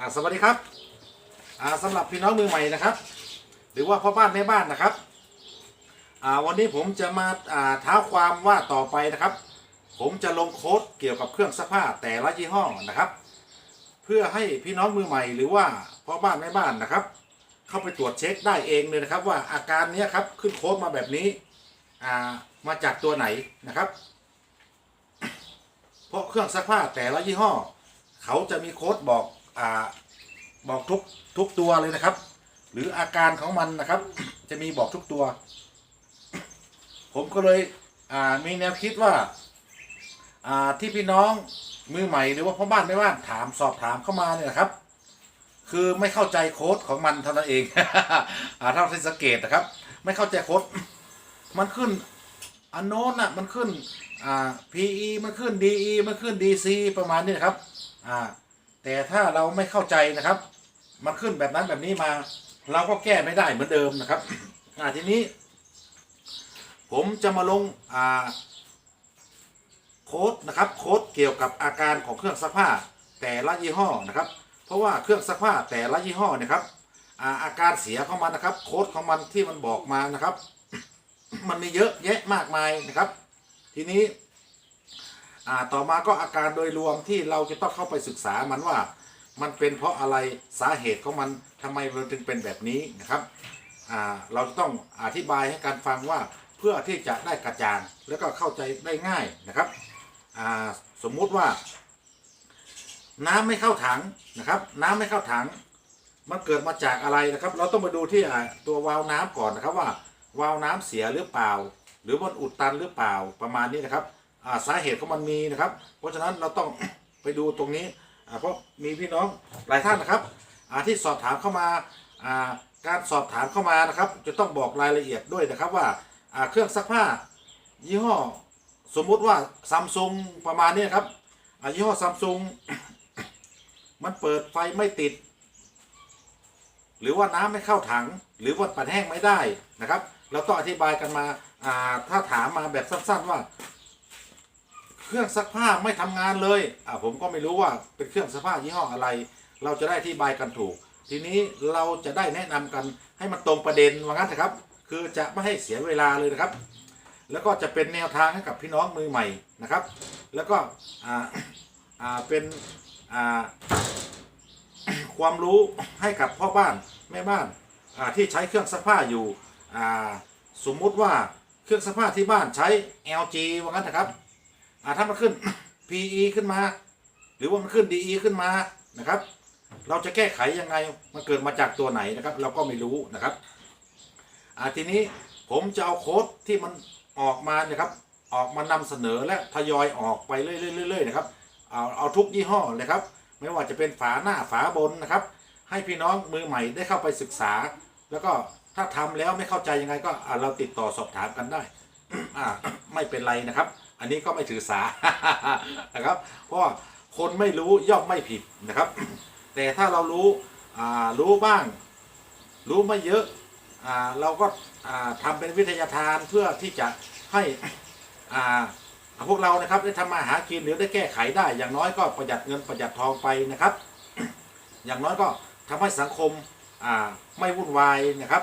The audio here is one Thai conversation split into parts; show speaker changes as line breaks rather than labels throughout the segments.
อ่าสวัสดีครับอ่าสำหรับพี่น้องมือใหม่นะครับ หรือว่าพ่อบ้านแม่บ้านนะครับอ่าวันนี้ผมจะมาอ่าท้าความว่าต่อไปนะครับ ผมจะลงโค้ดเกี่ยวกับเครื่องซักผ้าแต่ละยี่ห้อนะครับ เพื่อให้พี่น้องมือใหม่หรือว่าพ่อบ้านแม่บ้านนะครับ เข้าไปตรวจเช็คได้เองเลยนะครับ ว่าอาการเนี้ยครับขึ้นโค้ดมาแบบนี้อ่ามาจากตัวไหนนะครับ เพราะเครื่องซักผ้าแต่ละยี่ห้อ เขาจะมีโค้ดบอก อ่าบอกทุกทุกตัวเลยนะครับ หรืออาการของมันนะครับ จะมีบอกทุกตัว ผมก็เลยอ่ามีแนวคิดว่าอ่าที่พี่น้องมือใหม่หรือว่าพ่อบ้านไม่บ้านถามสอบถามเข้ามาเนี่ยนะครับ คือไม่เข้าใจโค้ดของมันเท่านั้นเอง อ่าเท่าที่สังเกตนะครับ ไม่เข้าใจโค้ดมันขึ้นอันโน้นอะมันขึ้นอ่า PE มันขึ้น DE มันขึ้น DC ประมาณนี้นะครับ อ่า แต่ถ้าเราไม่เข้าใจนะครับ มันขึ้นแบบนั้นแบบนี้มา เราก็แก้ไม่ได้เหมือนเดิมนะครับอ่าทีนี้ ผมจะมาลงอ่าโค้ดนะครับโค้ดเกี่ยวกับอาการของเครื่องซักผ้าแต่ละยี่ห้อนะครับ เพราะว่าเครื่องซักผ้าแต่ละยี่ห้อเนะครับอาอาการเสียของมันนะครับ โค้ดของมันที่มันบอกมานะครับ มันมีเยอะแยะมากมายนะครับ ทีนี้ อ่าต่อมาก็อาการโดยรวมที่เราจะต้องเข้าไปศึกษามันว่า มันเป็นเพราะอะไรสาเหตุของมันทำไมมันถึงเป็นแบบนี้นะครับอ่าเราจะต้องอธิบายให้การฟังว่าเพื่อที่จะได้กระจ่างแล้วก็เข้าใจได้ง่ายนะครับอ่าสมมุติว่า น้ำไม่เข้าถังนะครับ น้ำไม่เข้าถัง มันเกิดมาจากอะไรนะครับ เราต้องมาดูที่ตัววาล์วน้ำก่อนนะครับว่า วาล์วน้ำเสียหรือเปล่า หรือมันอุดตันหรือเปล่าประมาณนี้นะครับ สาเหตุของมันมีนะครับ เพราะฉะนั้นเราต้องไปดูตรงนี้เพราะมีพี่น้องหลายท่านนะครับที่สอบถามเข้ามาการสอบถามเข้ามานะครับ จะต้องบอกรายละเอียดด้วยนะครับว่าเครื่องซักผ้า ยี่ห้อสมมุติว่าซัมซุงประมาณนี้ครับอ่ายี่ห้อซัมซุงมันเปิดไฟไม่ติด หรือว่าน้ำไม่เข้าถัง หรือว่าปัดแห้งไม่ได้นะครับ เราต้องอธิบายกันมาถ้าถามมาแบบสั้นๆว่า เครื่องซักผ้าไม่ทำงานเลยอ่าผมก็ไม่รู้ว่าเป็นเครื่องซักผ้ายี่ห้ออะไร เราจะได้อธิบายกันถูก ทีนี้เราจะได้แนะนำกันให้มันตรงประเด็นว่างั้นนะครับ คือจะไม่ให้เสียเวลาเลยนะครับ แล้วก็จะเป็นแนวทางให้กับพี่น้องมือใหม่นะครับ แล้วก็อ่าอ่าเป็นอ่าความรู้ให้กับพ่อบ้านแม่บ้านอ่าที่ใช้เครื่องซักผ้าอยู่อ่าสมมุติว่าเครื่องซักผ้าที่บ้านใช้ LG ว่างั้นนะครับ อ่าถ้ามันขึ้น PE ขึ้นมา หรือว่ามันขึ้น DE ขึ้นมานะครับ เราจะแก้ไขยังไงมันเกิดมาจากตัวไหนนะครับ เราก็ไม่รู้นะครับอ่าทีนี้ผมจะเอาโค้ดที่มันออกมานะครับออกมานำเสนอและทยอยออกไปเรื่อยๆๆนะครับเอาเอาทุกยี่ห้อเลยครับ ไม่ว่าจะเป็นฝาหน้าฝาบนนะครับ ให้พี่น้องมือใหม่ได้เข้าไปศึกษา แล้วก็ถ้าทำแล้วไม่เข้าใจยังไงก็เราติดต่อสอบถามกันได้อ่าไม่เป็นไรนะครับ อันนี้ก็ไม่ถือสานะครับ เพราะคนไม่รู้ย่อมไม่ผิดนะครับ แต่ถ้าเรารู้รู้บ้าง รู้ไม่เยอะอเราก็อ่าทำเป็นวิทยาทานเพื่อที่จะให้พวกเรานะครับได้ทำมาหากินหรือได้แก้ไขได้ อย่างน้อยก็ประหยัดเงินประหยัดทองไปนะครับ อย่างน้อยก็ทำให้สังคมไม่วุ่นวายนะครับ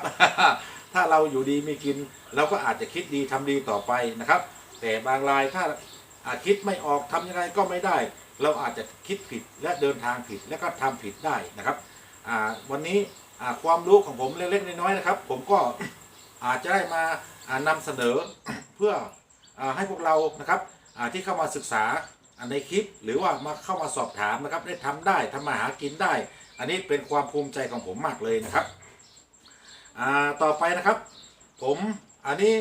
ถ้าเราอยู่ดีมีกิน เราก็อาจจะคิดดีทำดีต่อไปนะครับ แต่บางรายถ้าอาคิดไม่ออกทำยังไงก็ไม่ได้ เราอาจจะคิดผิดและเดินทางผิดและก็ทำผิดได้นะครับวันนี้ความรู้ของผมเล็กๆน้อยๆนะครับ ผมก็อาจจะได้มาอ่านำเสนอเพื่ออให้พวกเรานะครับที่เข้ามาศึกษาในคลิป หรือว่ามาเข้ามาสอบถามนะครับ ได้ทำได้ทำมาหากินได้ อันนี้เป็นความภูมิใจของผมมากเลยนะครับต่อไปนะครับ ผมอันนี้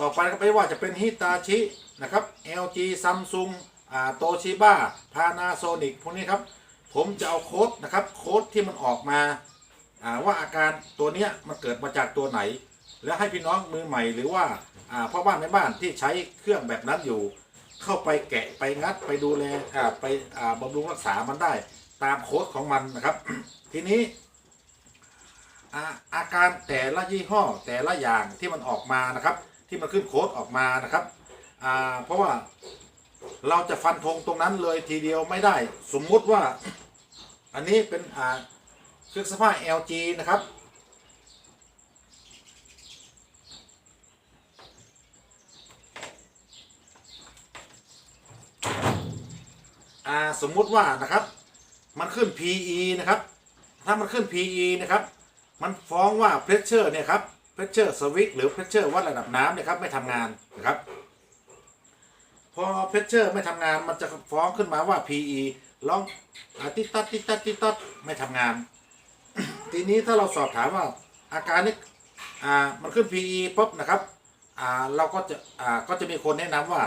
ต่อไปก็ไม่ว่าจะเป็นฮิตาชินะครับ LG Samsung อ่าโตชิบ้าพานาโซนิกพวกนี้ครับ ผมจะเอาโค้ดนะครับโค้ดที่มันออกมาอ่าว่าอาการตัวเนี้ยมันเกิดมาจากตัวไหน แล้วให้พี่น้องมือใหม่หรือว่าอ่าพ่อบ้านแม่บ้านที่ใช้เครื่องแบบนั้นอยู่ เข้าไปแกะไปงัดไปดูแลอ่าไปอ่าบำรุงรักษามันได้ตามโค้ดของมันนะครับ ทีนี้อาอาการแต่ละยี่ห้อแต่ละอย่างที่มันออกมานะครับ ที่มันขึ้นโค้ดออกมานะครับอ่าเพราะว่าเราจะฟันธงตรงนั้นเลยทีเดียวไม่ได้ สมมุติว่าอันนี้เป็นเครื่องซักผ้า LG นะครับอ่าสมมุติว่านะครับ มันขึ้น PE นะครับ ถ้ามันขึ้น PE นะครับ มันฟ้องว่า pressure เนี่ยครับ pressure switch หรือ pressure วัดระดับน้ำเนี่ยครับไม่ทำงานนะครับ พอ pressure ไม่ทำงานมันจะฟ้องขึ้นมาว่า PE ลองติดตัดติดตัดติดตัดไม่ทำงาน ทีนี้ถ้าเราสอบถามว่าอาการนี้อ่ามันขึ้น PE ปุ๊บนะครับอ่าเราก็จะอ่าก็จะมีคนแนะนำว่า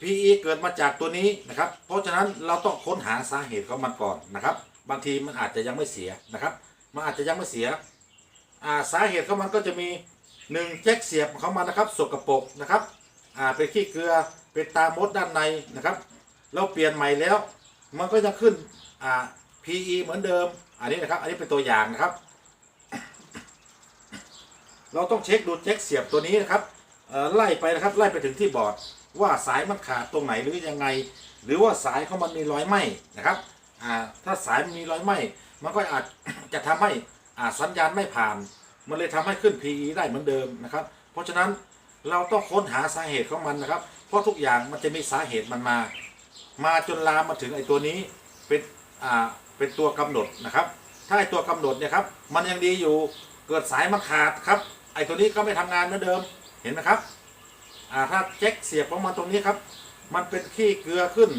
PE เกิดมาจากตัวนี้นะครับ เพราะฉะนั้นเราต้องค้นหาสาเหตุของมันก่อนนะครับ บางทีมันอาจจะยังไม่เสียนะครับ มันอาจจะยังไม่เสีย อ่าสาเหตุของมันก็จะมีหนึ่งแจ็คเสียบของมันนะครับสกปรกนะครับอ่าเป็นขี้เกลือเป็นตามดด้านในนะครับเราเปลี่ยนใหม่แล้ว มันก็จะขึ้นอ่า PE เหมือนเดิม อันนี้นะครับ อันนี้เป็นตัวอย่างนะครับ เราต้องเช็คดูแจ็คเสียบตัวนี้นะครับไล่ไปนะครับไล่ไปถึงที่บอร์ดว่าสายมันขาดตรงไหนหรือยังไง หรือว่าสายของมันมีรอยไหมนะครับถ้าสายมันมีรอยไหมมันก็อาจจะทำให้ สัญญาณไม่ผ่าน มันเลยทำให้ขึ้น PE ได้เหมือนเดิมนะครับ เพราะฉะนั้นเราต้องค้นหาสาเหตุของมันนะครับ เพราะทุกอย่างมันจะมีสาเหตุมันมา มาจนลามมาถึงไอ้ตัวนี้เป็นอ่าเป็นตัวกำหนดนะครับ ถ้าไอ้ตัวกำหนดเนี่ยครับมันยังดีอยู่เกิดสายมันขาดครับ ไอ้ตัวนี้ก็ไม่ทำงานเหมือนเดิมเห็นไหมครับอ่าถ้าแจ็คเสียบของมันตรงนี้ครับ มันเป็นขี้เกลือขึ้น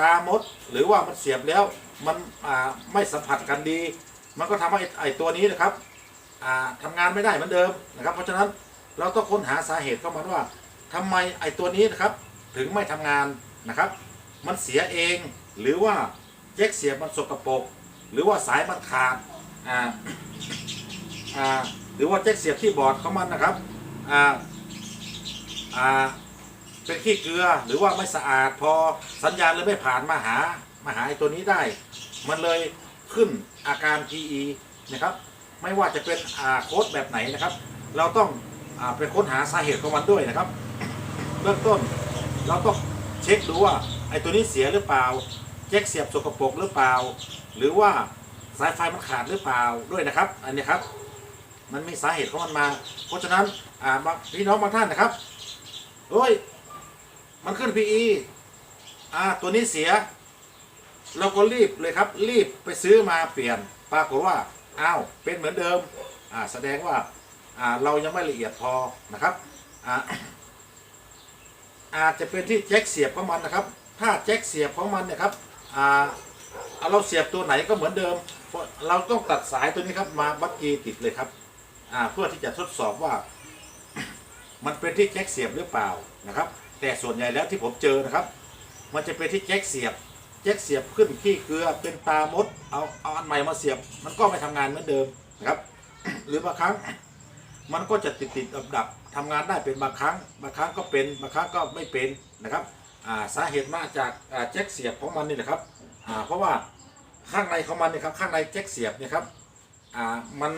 ตามด หรือว่ามันเสียบแล้วมันอ่าไม่สัมผัสกันดี มันก็ทำให้ไอ้ตัวนี้นะครับอ่าทำงานไม่ได้เหมือนเดิมนะครับ เพราะฉะนั้นเราต้องค้นหาสาเหตุเข้ามาว่าทำไมไอ้ตัวนี้นะครับ ถึงไม่ทำงานนะครับ มันเสียเองหรือว่าแจ็คเสียบมันสกปรกหรือว่าสายมันขาดอ่าอ่าหรือว่าแจ็คเสียบที่บอร์ดของมันนะครับอ่าอ่าเป็นขี้เกลือหรือว่าไม่สะอาดพอสัญญาณเลยไม่ผ่านมาหามาหาไอ้ตัวนี้ได้ มันเลย ขึ้นอาการ PE นะครับ ไม่ว่าจะเป็นโค้ดแบบไหนนะครับ เราต้องอไปค้นหาสาเหตุของมันด้วยนะครับเบื้องต้นเราต้องเช็คดูว่าไอ้ตัวนี้เสียหรือเปล่าแจ็คเสียบสกปรกหรือเปล่า หรือว่าสายไฟมันขาดหรือเปล่าด้วยนะครับ อันนี้ครับ มันมีสาเหตุของมันมา เพราะฉะนั้นอ่าพี่น้องบางท่านนะครับเฮ้ยมันขึ้น PE อ่าตัวนี้เสีย เราก็รีบเลยครับ รีบไปซื้อมาเปลี่ยน ปรากฏว่าอ้าวเป็นเหมือนเดิมอ่าแสดงว่าอ่าเรายังไม่ละเอียดพอนะครับอ่าอาจจะเป็นที่แจ็คเสียบของมันนะครับ ถ้าแจ็คเสียบของมันเนี่ยครับอ่าเอาเราเสียบตัวไหนก็เหมือนเดิม เพราะเราต้องตัดสายตัวนี้ครับมาบักกีติดเลยครับอ่าเพื่อที่จะทดสอบว่า มันเป็นที่แจ็คเสียบหรือเปล่านะครับ แต่ส่วนใหญ่แล้วที่ผมเจอนะครับ มันจะเป็นที่แจ็คเสียบ จ็คเสียบขึ้นขี้เกลือเป็นตามดเอาเอาอันใหม่มาเสียบ มันก็ไม่ทำงานเหมือนเดิมนะครับ หรือบางครั้งมันก็จะติดติดดับดับทำงานได้เป็นบางครั้ง บางครั้งก็เป็นบางครั้งก็ไม่เป็นนะครับาสาเหตุมาจากแจ็คเสียบของมันนี่แหละครับเพราะว่าข้างในของมันเนี่ยครับข้างในแจ็คเสียบเนี่ยครับมัน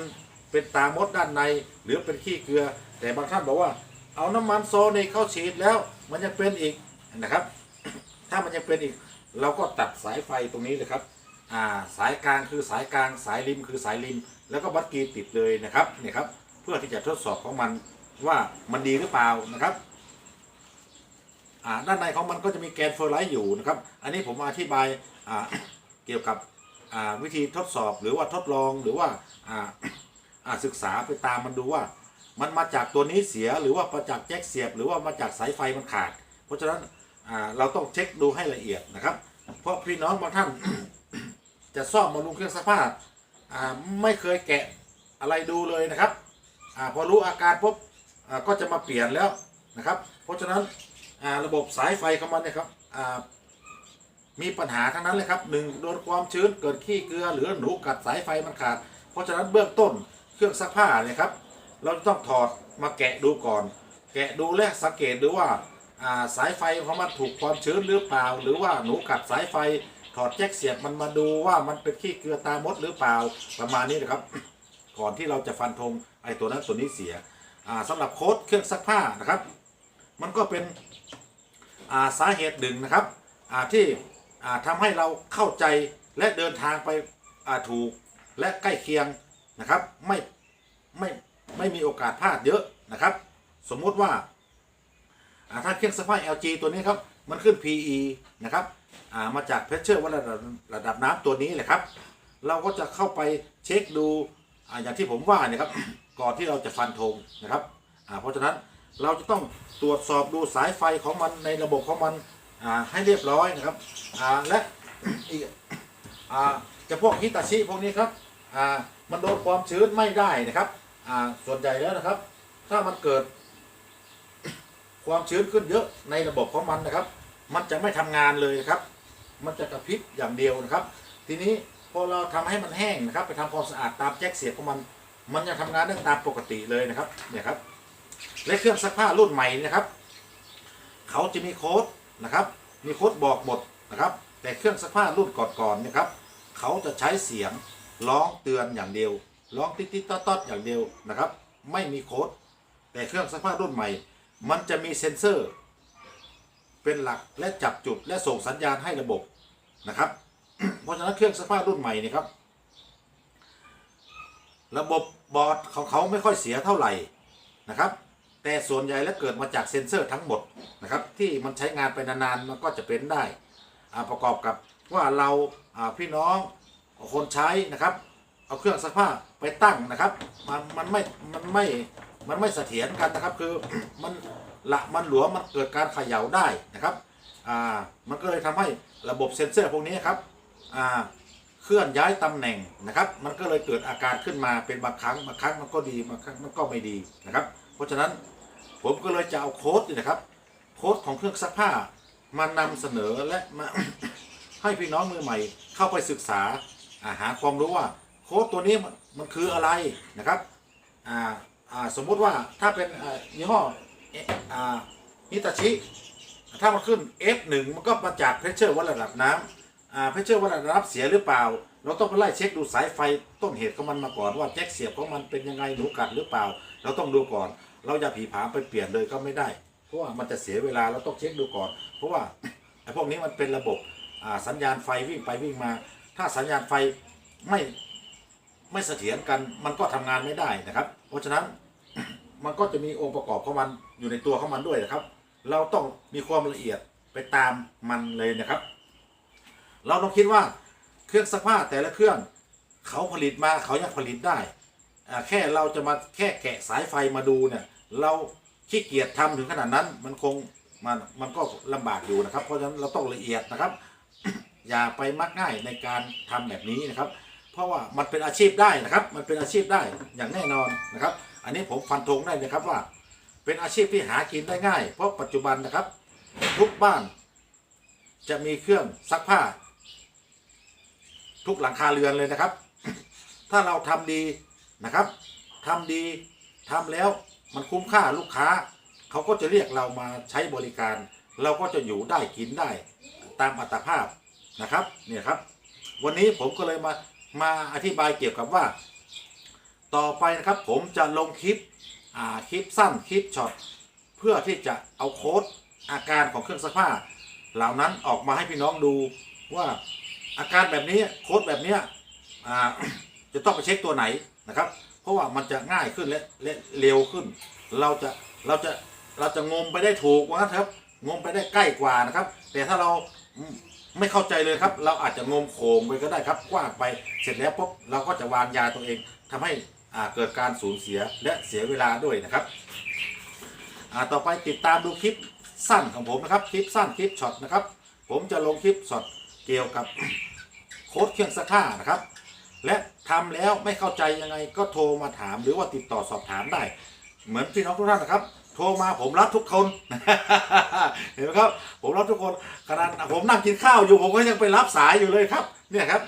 เป็นตามดด้านในหรือเป็นขี้เกลือ แต่บางท่านบอกว่า เอาน้ำมันโซนี่เข้าฉีดแล้วมันยังเป็นอีกนะครับ ถ้ามันยังเป็นอีก เราก็ตัดสายไฟตรงนี้เลยครับอ่าสายกลางคือสายกลางสายริมคือสายริม แล้วก็บัตรกีติดเลยนะครับเนี่ยครับ เพื่อที่จะทดสอบของมันว่ามันดีหรือเปล่านะครับอ่าด้านในของมันก็จะมีแกนเฟอร์ไลท์อยู่นะครับ อันนี้ผมอธิบายอ่าเกี่ยวกับอ่าวิธีทดสอบหรือว่าทดลองหรือว่าอ่าอ่าศึกษาไปตามมันดูว่า มันมาจากตัวนี้เสียหรือว่ามาจากแจ็คเสียบ หรือว่ามาจากสายไฟมันขาด เพราะฉะนั้นเราต้องเช็คดูให้ละเอียดนะครับ เพราะพี่น้องบางท่าน จะซ่อมบำรุงเครื่องซักผ้าอ่าไม่เคยแกะอะไรดูเลยนะครับอาพอรู้อาการปุ๊บอ่าก็จะมาเปลี่ยนแล้วนะครับ เพราะฉะนั้นอ่าระบบสายไฟของมันเนี่ยครับอ่ามีปัญหาทั้งนั้นเลยครับหนึ่งโดนความชื้นเกิดขี้เกลือหรือหนูกัดสายไฟมันขาด เพราะฉะนั้นเบื้องต้นเครื่องซักผ้าเนี่ยครับ เราจะต้องถอดมาแกะดูก่อน แกะดูและสังเกตดูว่า สายไฟของมันถูกความชื้นหรือเปล่า หรือว่าหนูกัดสายไฟถอดแจ็คเสียบมันมาดูว่ามันเป็นขี้เกลือตามดหรือเปล่าประมาณนี้นะครับ ก่อนที่เราจะฟันธงไอ้ตัวนั้นตัวนี้เสียอ่าสำหรับโค้ดเครื่องซักผ้านะครับ มันก็เป็นาสาเหตุหนึ่งนะครับที่อ่าทำให้เราเข้าใจและเดินทางไปถูกและใกล้เคียงนะครับ ไม่ไม่ไม่มีโอกาสพลาดเยอะนะครับ สมมุติว่า อ่าถ้าเครื่องซักผ้า LG ตัวนี้ครับมันขึ้น PE นะครับอ่ามาจากเพชเชอร์ว่าระดับระดับน้ำตัวนี้แหละครับ เราก็จะเข้าไปเช็คดูอ่าอย่างที่ผมว่าเนี่ยครับก่อนที่เราจะฟันธงนะครับอ่าเพราะฉะนั้นเราจะต้องตรวจสอบดูสายไฟของมันในระบบของมันอ่าให้เรียบร้อยนะครับอ่าและอีกอ่าจะพวกฮิตาชิพวกนี้ครับอ่ามันโดนความชื้นไม่ได้นะครับอ่าส่วนใหญ่แล้วนะครับ ถ้ามันเกิด ความชื้นขึ้นเยอะในระบบของมันนะครับ มันจะไม่ทำงานเลยนะครับ มันจะกระพริบอย่างเดียวนะครับ ทีนี้พอเราทำให้มันแห้งนะครับ ไปทำความสะอาดตามแจ็คเสียบของมัน มันยังทำงานได้ตามปกติเลยนะครับเนี่ยครับและเครื่องซักผ้ารุ่นใหม่นะครับ เขาจะมีโค้ดนะครับ มีโค้ดบอกหมดนะครับ แต่เครื่องซักผ้ารุ่นก่อนๆนะครับ เขาจะใช้เสียงร้องเตือนอย่างเดียวร้องติ๊ดๆต๊อดอย่างเดียวนะครับ ไม่มีโค้ดแต่เครื่องซักผ้ารุ่นใหม่ มันจะมีเซ็นเซอร์ เป็นหลักและจับจุดและส่งสัญญาณให้ระบบนะครับ เพราะฉะนั้นเครื่องซักผ้ารุ่นใหม่นี่ครับ ระบบบอร์ดของเขาไม่ค่อยเสียเท่าไหร่นะครับ แต่ส่วนใหญ่แล้วเกิดมาจากเซ็นเซอร์ทั้งหมดนะครับ ที่มันใช้งานไปนานๆมันก็จะเป็นได้อ่าประกอบกับว่าเราอ่าพี่น้องคนใช้นะครับ เอาเครื่องซักผ้าไปตั้งนะครับ มันมันไม่มันไม่ มันไม่เสถียรกันนะครับคือมันละมันหลวมมันเกิดการเขย่าได้นะครับอ่ามันก็เลยทำให้ระบบเซ็นเซอร์พวกนี้ครับอ่าเคลื่อนย้ายตำแหน่งนะครับ มันก็เลยเกิดอาการขึ้นมาเป็นบางครั้งบางครั้งมันก็ดีบางครั้งมันก็ไม่ดีนะครับ เพราะฉะนั้นผมก็เลยจะเอาโค้ดนี่นะครับโค้ดของเครื่องซักผ้ามานำเสนอและมาให้พี่น้องมือใหม่ เข้าไปศึกษาอาหาความรู้ว่าโค้ดตัวนี้มันคืออะไรนะครับอ่า อ่าสมมุติว่าถ้าเป็นอ่ายี่ห้อเอ่ออ่าฮิตาชิ ถ้ามันขึ้น F1 มันก็มาจากเพชเชอร์วัดระดับน้ำอ่าเพชเชอร์วัดระดับเสียหรือเปล่า เราต้องไปไล่เช็คดูสายไฟต้นเหตุของมันมาก่อนว่าแจ็คเสียบของมันเป็นยังไงหนูกัดหรือเปล่า เราต้องดูก่อน เราอย่าผีผามไปเปลี่ยนเลยก็ไม่ได้ เพราะว่ามันจะเสียเวลาเราต้องเช็คดูก่อน เพราะว่า ไอ้พวกนี้มันเป็นระบบอ่าสัญญาณไฟวิ่งไปวิ่งมา ถ้าสัญญาณไฟไม่ไม่เสถียรกันมันก็ทำงานไม่ได้นะครับ เพราะฉะนั้น มันก็จะมีองค์ประกอบของมันอยู่ในตัวของมันด้วยนะครับ เราต้องมีความละเอียดไปตามมันเลยนะครับ เราต้องคิดว่าเครื่องซักผ้าแต่ละเครื่องเขาผลิตมาเขายังผลิตได้ แค่เราจะมาแค่แกะสายไฟมาดูเนี่ย เราขี้เกียจทำถึงขนาดนั้นมันคงมันมันก็ลำบากอยู่นะครับ เพราะฉะนั้นเราต้องละเอียดนะครับ อย่าไปมักง่ายในการทำแบบนี้นะครับ ราะว่ามันเป็นอาชีพได้นะครับ มันเป็นอาชีพได้อย่างแน่นอนนะครับ อันนี้ผมฟันธงได้เลยครับว่า เป็นอาชีพที่หากินได้ง่าย เพราะปัจจุบันนะครับ ทุกบ้าน จะมีเครื่องซักผ้า ทุกหลังคาเรือนเลยนะครับ ถ้าเราทำดีนะครับทำดีทำแล้วมันคุ้มค่าลูกค้า เขาก็จะเรียกเรามาใช้บริการ เราก็จะอยู่ได้กินได้ตามอัตภาพนะครับเนี่ยครับ วันนี้ผมก็เลยมา มาอธิบายเกี่ยวกับว่า ต่อไปนะครับผมจะลงคลิปคลิปสั้นคลิปช็อตเพื่อที่จะเอาโค้ดอาการของเครื่องซักผ้า เหล่านั้นออกมาให้พี่น้องดูว่าอาการแบบนี้โค้ดแบบนี้จะต้องไปเช็คตัวไหนนะครับ เพราะว่ามันจะง่ายขึ้นและและเร็วขึ้น เราจะเราจะเราจะงมไปได้ถูกว่าครับงมไปได้ใกล้กว่านะครับ แต่ถ้าเรา ไม่เข้าใจเลยครับ เราอาจจะงมโขงไปก็ได้ครับกว้างไปเสร็จแล้วปุ๊บเราก็จะวางยาตัวเองทำให้อ่าเกิดการสูญเสียและเสียเวลาด้วยนะครับอ่าต่อไปติดตามดูคลิปสั้นของผมนะครับคลิปสั้นคลิปช็อตนะครับ ผมจะลงคลิปช็อตเกี่ยวกับโค้ดเครื่องซักผ้านะครับ และทำแล้วไม่เข้าใจยังไงก็โทรมาถามหรือว่าติดต่อสอบถามได้ เหมือนพี่น้องทุกท่านนะครับ โทรมาผมรับทุกคน เห็นไหมครับ ผมรับทุกคนขนาดผมนั่งกินข้าวอยู่ผมก็ยังไปรับสายอยู่เลยครับ เนี่ยครับ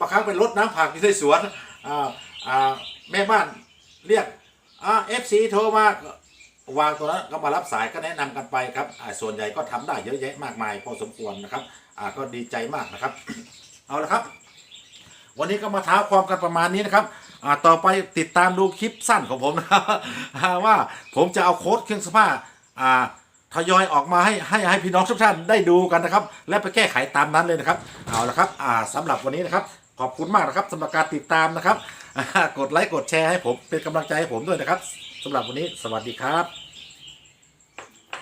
บางครั้งไปรดน้ำผักอยู่ในสวนแม่บ้านเรียกเอฟซีโทรมาวางตัวนั้นก็มารับสายก็แนะนำกันไปครับส่วนใหญ่ก็ทำได้เยอะแยะมากมายพอสมควรนะครับก็ดีใจมากนะครับ เอาละครับ วันนี้ก็มาท้าความกันประมาณนี้นะครับต่อไปติดตามดูคลิปสั้นของผมนะครับว่าผมจะเอาโค้ดเครื่องซักผ้าอ่าทยอยออกมาให้ให้ให้พี่น้องทุกท่านได้ดูกันนะครับ และไปแก้ไขตามนั้นเลยนะครับเอาละครับอ่าสำหรับวันนี้นะครับ ขอบคุณมากนะครับสำหรับการติดตามนะครับ กดไลค์กดแชร์ให้ผมเป็นกำลังใจให้ผมด้วยนะครับสำหรับวันนี้สวัสดีครับ